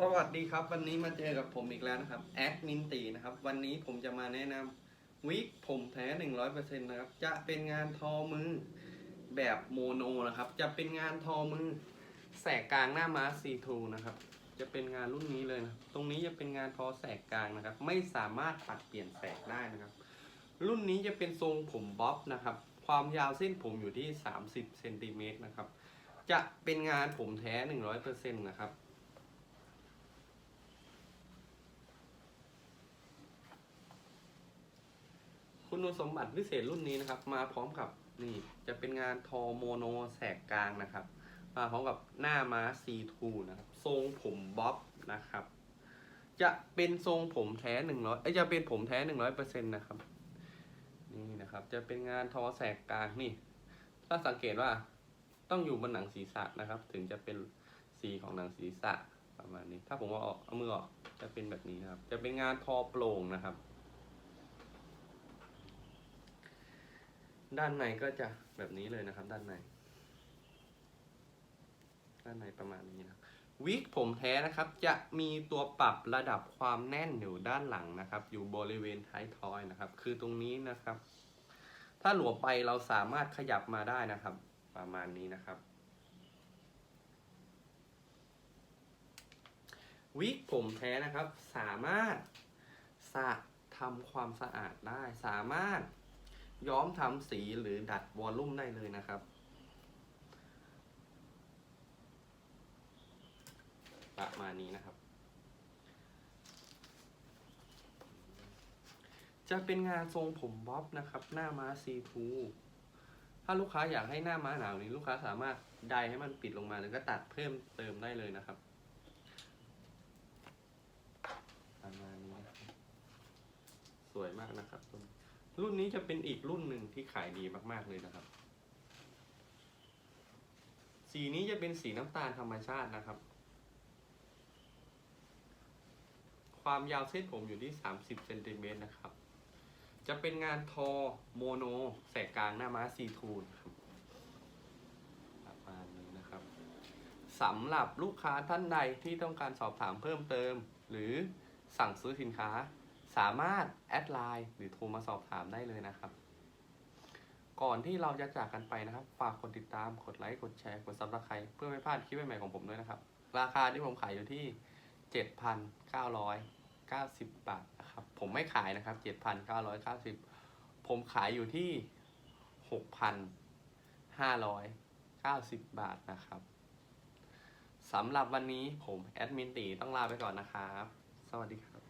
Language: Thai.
สวัสดีครับ วันนี้มาเจอกับผมอีกแล้วนะครับแอดมินตีนะครับ วันนี้ผมจะมาแนะนำวิกผมแท้100%นต์นะครับ จะเป็นงานทอมือแบบโมโนนะครับ จะเป็นงานทอมือแสกกลางหน้าม้าซีทูนะครับ จะเป็นงานรุ่นนี้เลยนะตรงนี้จะเป็นงานทอแสกกลางนะครับ ไม่สามารถตัดเปลี่ยนแสกได้นะครับ รุ่นนี้จะเป็นทรงผมบ๊อบนะครับ ความยาวเส้นผมอยู่ที่ 30เซนติเมตรนะครับ จะเป็นงานผมแท้ 100%นะครับ คุณสมบัติพิเศษรุ่นนี้นะครับ มาพร้อมกับนี่จะเป็นงานทอโมโนแสกกลางนะครับ มาพร้อมกับหน้าม้า C2 นะครับ ทรงผมบ๊อบนะครับ จะเป็นทรงผมแท้หนึ่งร้อยจะเป็นผมแท้หนึ่งร้อยเปอร์เซ็นต์นะครับ นี่นะครับ จะเป็นงานทอแสกกลางนี่ ถ้าสังเกตว่าต้องอยู่บนหนังศีรษะนะครับ ถึงจะเป็นสีของหนังศีรษะประมาณนี้ ถ้าผมเอาออกเอามือออกจะเป็นแบบนี้นะครับ จะเป็นงานทอโปร่งนะครับ ด้านในก็จะแบบนี้เลยนะครับ ด้านใน ด้านในประมาณนี้นะวิกผมแท้นะครับ จะมีตัวปรับระดับความแน่นอยู่ด้านหลังนะครับ อยู่บริเวณท้ายทอยนะครับ คือตรงนี้นะครับ ถ้าหลวมไปเราสามารถขยับมาได้นะครับ ประมาณนี้นะครับวิกผมแท้นะครับ สามารถสะทำความสะอาดได้สามารถ ย้อมทำสีหรือดัดวอลลุ่มได้เลยนะครับประมาณนี้นะครับ จะเป็นงานทรงผมบ๊อบนะครับ หน้าม้าซีทูถ้าลูกค้าอยากให้หน้าม้าหนาวนี้ลูกค้าสามารถไดให้มันปิดลงมาหรือก็ตัดเพิ่มเติมได้เลยนะครับประมาณนี้สวยมากนะครับรุ่น รุ่นนี้จะเป็นอีกรุ่นหนึ่งที่ขายดีมาก ๆ เลยนะครับ สีนี้จะเป็นสีน้ำตาลธรรมชาตินะครับ ความยาวเส้นผมอยู่ที่ 30เซนติเมตรนะครับ จะเป็นงานทอโมโนแสกกลางหน้าม้าซีทูนครับประมาณนี้นะครับสำหรับลูกค้าท่านใดที่ต้องการสอบถามเพิ่มเติม หรือสั่งซื้อสินค้า สามารถแอดไลน์หรือโทรมาสอบถามได้เลยนะครับ ก่อนที่เราจะจากกันไปนะครับ ฝากกดติดตามกดไลค์กดแชร์กดซับสไครต์เพื่อไม่พลาดคลิปใหม่ๆของผมด้วยนะครับ ราคาที่ผมขายอยู่ที่ 7,990 บาทนะครับ ผมไม่ขายนะครับ 7,990 ผมขายอยู่ที่ 6,590 บาทนะครับสำหรับวันนี้ผมแอดมินตีต้องลาไปก่อนนะครับ สวัสดีครับ